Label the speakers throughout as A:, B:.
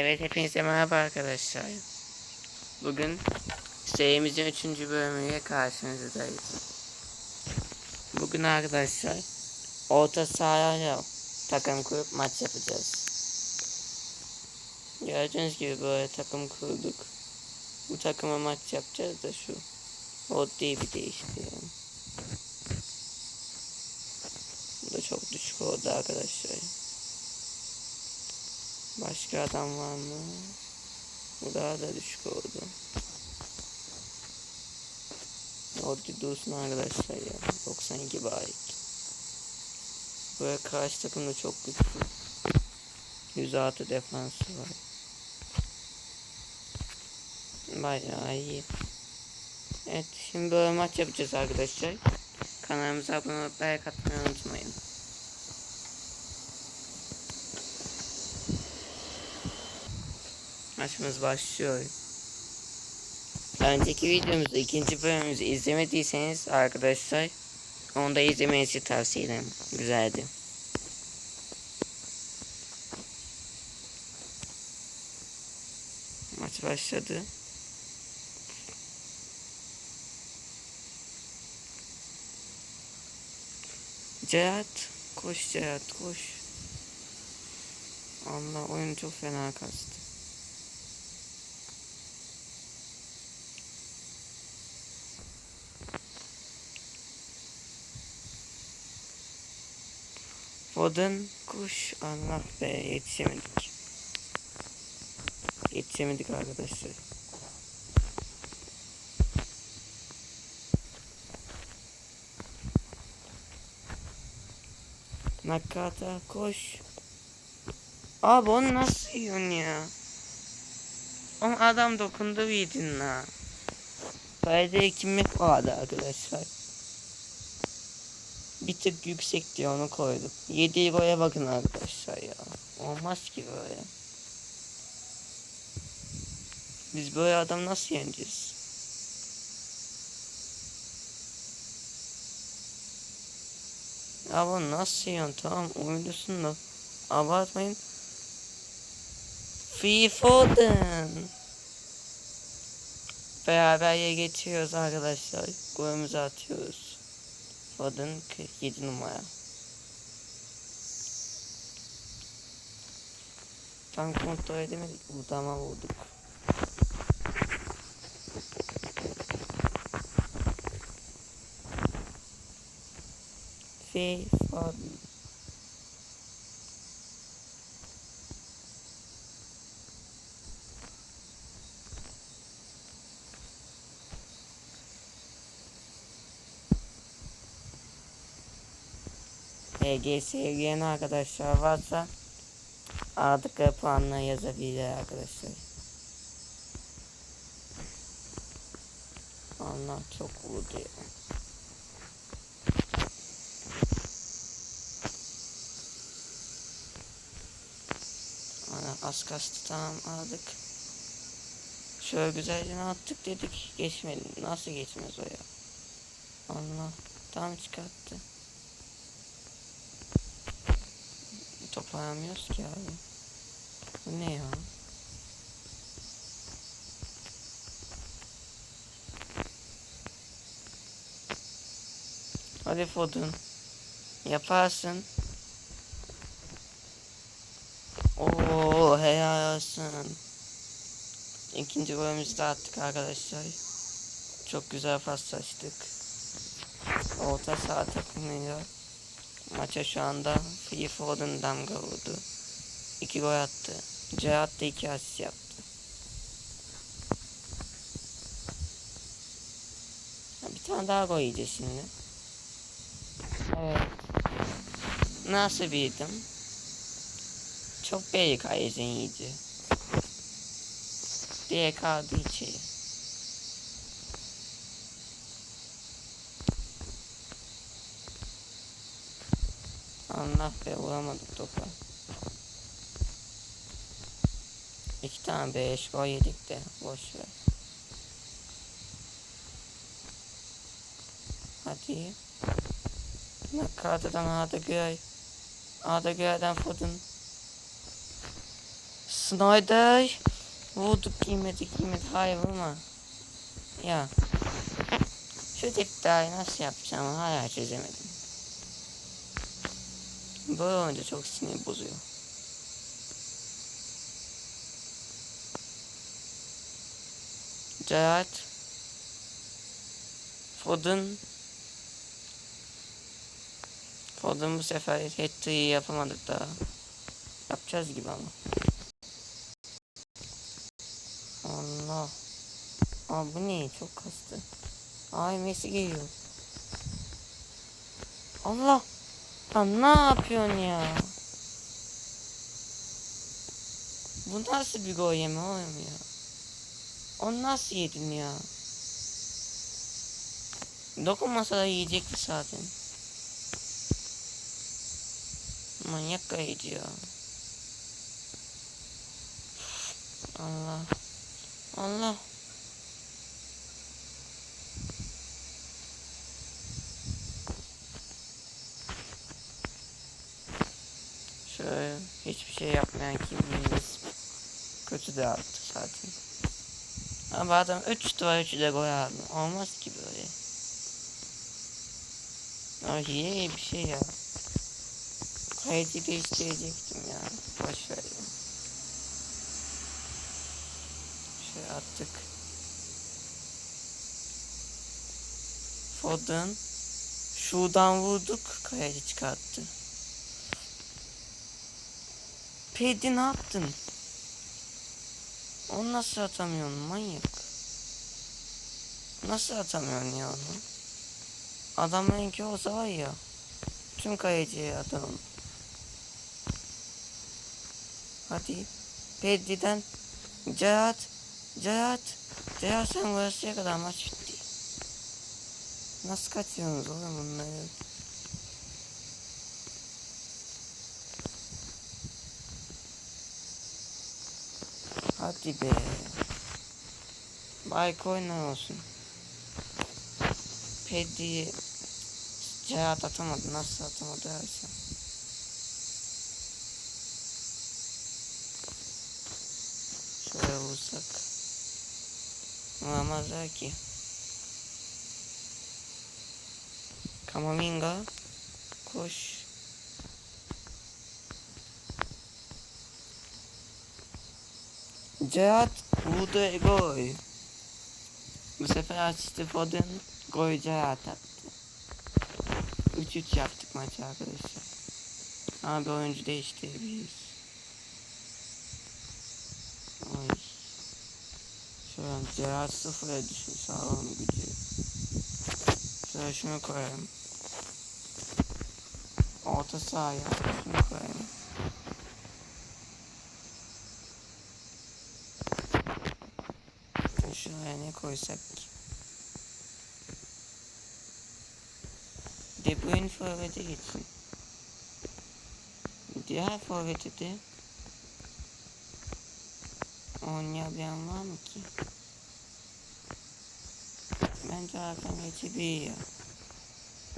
A: Evet hepinize merhaba arkadaşlar. Bugün serimizin 3. bölümüyle karşınızdayız. Bugün arkadaşlar orta sahayla takım kurup maç yapacağız. Gördüğünüz gibi böyle takım kurduk. Bu takıma maç yapacağız da şu. O diye bir değiştirelim. Bu da çok düşük oldu arkadaşlar. Başka adam var mı? Bu daha da düşük oldu. Orada dursun arkadaşlar ya. 92 barik. Böyle karşı takımda çok güçlü. 106 defansı var. Bayağı iyi. Evet şimdi böyle maç yapacağız arkadaşlar. Kanalımıza abone olup like atmayı unutmayın. Maçımız başlıyor. Önceki videomuzu, ikinci bölümümüzü izlemediyseniz arkadaşlar onu da izlemenizi tavsiye ederim. Güzeldi. Maç başladı. Cehat, koş Cehat, koş. Allah oyun çok fena kastı. Foden kuş Allah be yetişemedik. Yetişemedik arkadaşlar. Nakata koş. Abi onu nasıl yiyorsun ya? Ama adam dokundu yedin la. Kalede ekmek vardı arkadaşlar. Bir tık yüksek diye onu koydum. Yediği goya bakın arkadaşlar ya. Olmaz ki böyle. Biz böyle adam nasıl yeneceğiz? Ya bu nasıl yiyorsun tamam oyuncusun da abartmayın. Free Foden. Beraber geçiyoruz arkadaşlar. Golümüzü atıyoruz. Foden 47 numara. Tam kontrol edemedik. Udama vurduk. Free HGS'ye giren arkadaşlar varsa aldıkları puanla yazabilir arkadaşlar. Allah çok vurdu ya. Az kastı tamam aldık. Şöyle güzelce attık dedik geçmedi. Nasıl geçmez o ya? Allah tam çıkarttı. Toparlamıyoruz ki abi. Bu ne ya? Hadi Fodun. Yaparsın. Oo helal olsun. İkinci golümüzü de attık arkadaşlar. Çok güzel paslaştık. Orta saha takımıyla Maça şu anda Free Foden damga vurdu. 2 gol attı. Cihat da 2 asist yaptı. Bir tane daha gol yiyeceğiz şimdi. Evet. Nasıl bildim? Çok belli kalecin iyice. Diye kaldı içeri. Allah be vuramadık topa. İki tane beş gol yedik de boş ver. Hadi. Nakatadan Arda Güray. Arda Güray'dan Foden. Snyder. Vurduk giymedi giymedi. Hayır vurma. Ya. Şu tipleri nasıl yapacağım hala çözemedim. Böyle olunca çok sinir bozuyor. Gerard. Foden. Foden bu sefer hat-trick'i yapamadık daha. Yapacağız gibi ama. Allah. Aa bu ne? Çok kastı. Ay Messi geliyor. Allah. Lan ne yapıyorsun ya? Bu nasıl bir gol yeme oğlum ya? Onu nasıl yedin ya? Dokunmasa da yiyecekti zaten. Manyak kayıcı ya. Allah. Allah. Şöyle hiçbir şey yapmayan kimliğimiz kötü de attı zaten. Ama adam 3 duvar 3 de gol aldı. Olmaz ki böyle. Ama iyi bir şey ya. Kaydı değiştirecektim ya. Boş ver ya. Şöyle attık. Foden. Şuradan vurduk. Kayacı çıkarttı. Pedi ne yaptın? Onu nasıl atamıyorsun manyak? Nasıl atamıyorsun ya onu? Adamınki olsa var ya. Tüm kayıcıya atalım. Hadi. Pedi'den Cihat. Cihat. Cihat sen burasıya kadar maç bitti. Nasıl kaçıyorsunuz oğlum bunları? Hadi be. Bayk oynar olsun. Pedi Cihat atamadı. Nasıl atamadı dersen. Şöyle vursak. Vuramazlar ki. Kamavinga. Koş. Cihat vurdu e, gol. Bu sefer açtı Foden. Gol Cihat attı. 3-3 yaptık maçı arkadaşlar. Ama bir oyuncu değiştirebiliriz. Ay. Şu an Cihat sıfıra düşmüş sağlam gücü. Şöyle şunu koyalım. Orta sahaya şunu koyalım. Ne koysak ki? De Bruyne forvete gitsin. Diğer forvete de oynayabilen var mı ki? Bence Hakan geçi bir ya.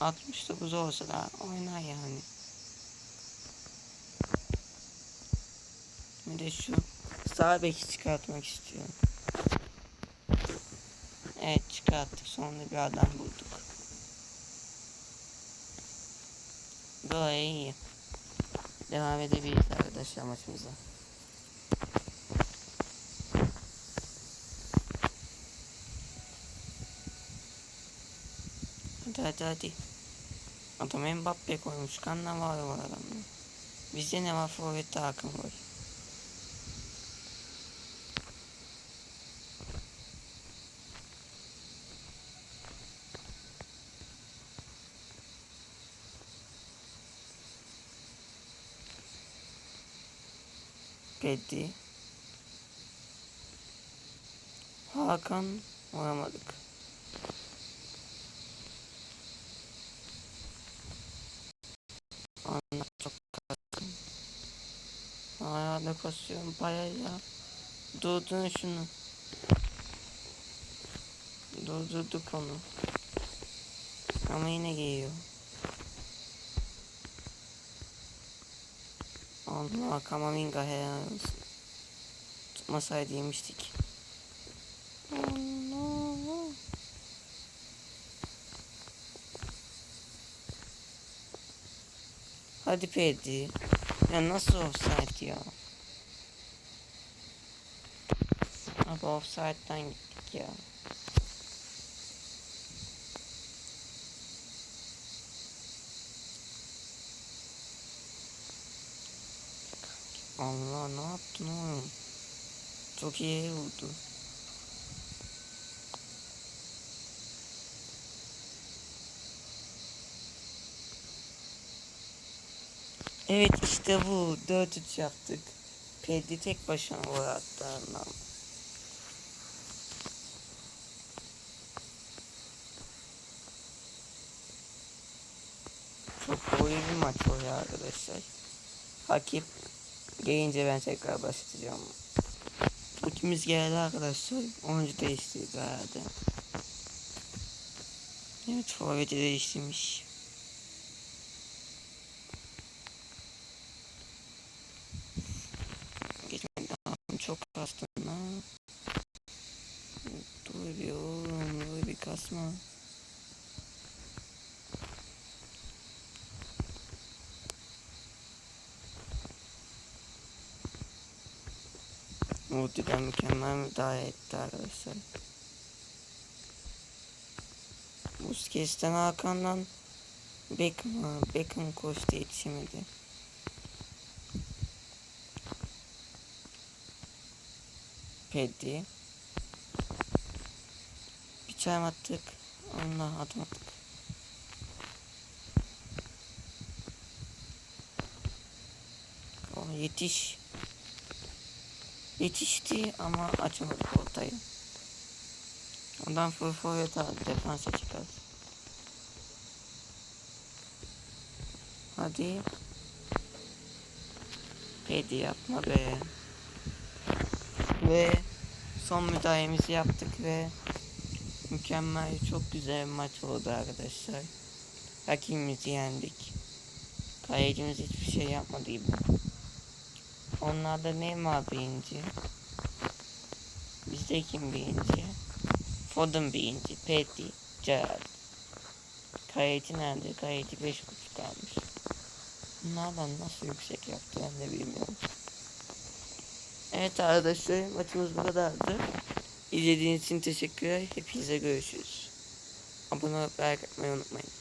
A: 69 olsa da oynar yani. Bir de şu sağ beki çıkartmak istiyorum. Evet çıkarttık. Sonunda bir adam bulduk. Böyle iyi. Devam edebiliriz arkadaşlar maçımıza. Hadi hadi hadi. Adam Mbappe koymuş. Kanla var var adamda. Bizde ne var? Forvet'te Hakan var. Pedi. Hakan vuramadık. Anla çok kastım. Ayağda kasıyorum bayağı ya. Durdun şunu. Durdurduk onu. Ama yine geliyor. Allah Kamavinga helal olsun. atmasaydı yemiştik. Hadi Pedi. Ya nasıl offside ya? Abi offside'den gittik ya. Allah ne yaptın oğlum? Çok iyi oldu. Evet işte bu. 4-3 yaptık. Pedi tek başına gol attı Arnam. Çok iyi bir maç oluyor arkadaşlar. Hakim gelince ben tekrar başlayacağım. Ultimiz geldi arkadaşlar. Oyuncu değiştirdi herhalde. Evet forveti değiştirmiş. Geçmedi çok kastım lan. Dur bir dur bir kasma. Multi'den mükemmel müdahale etti arkadaşlar. Busquets'ten Hakan'dan Beckham'a Beckham koştu yetişemedi. Pedri. Bir çay attık. Onunla atmadık. O yetiş. Yetişti ama açamadık ortayı. Ondan full forvet aldı. Defansa çıkardı. Hadi. Pedi yapma be. Ve son müdahalemizi yaptık ve mükemmel çok güzel bir maç oldu arkadaşlar. Rakibimizi yendik. Kalecimiz hiçbir şey yapmadı gibi. Onlarda Neymar birinci. Bizde kim birinci? Foden birinci. Petty, Gerrard. Kaleci nerede? Kaleci 5.5 kalmış. Bunlardan nasıl yüksek yaptı ben de bilmiyorum. Evet arkadaşlar maçımız bu kadardı. İzlediğiniz için teşekkürler. Hepinize görüşürüz. Abone olup like atmayı unutmayın.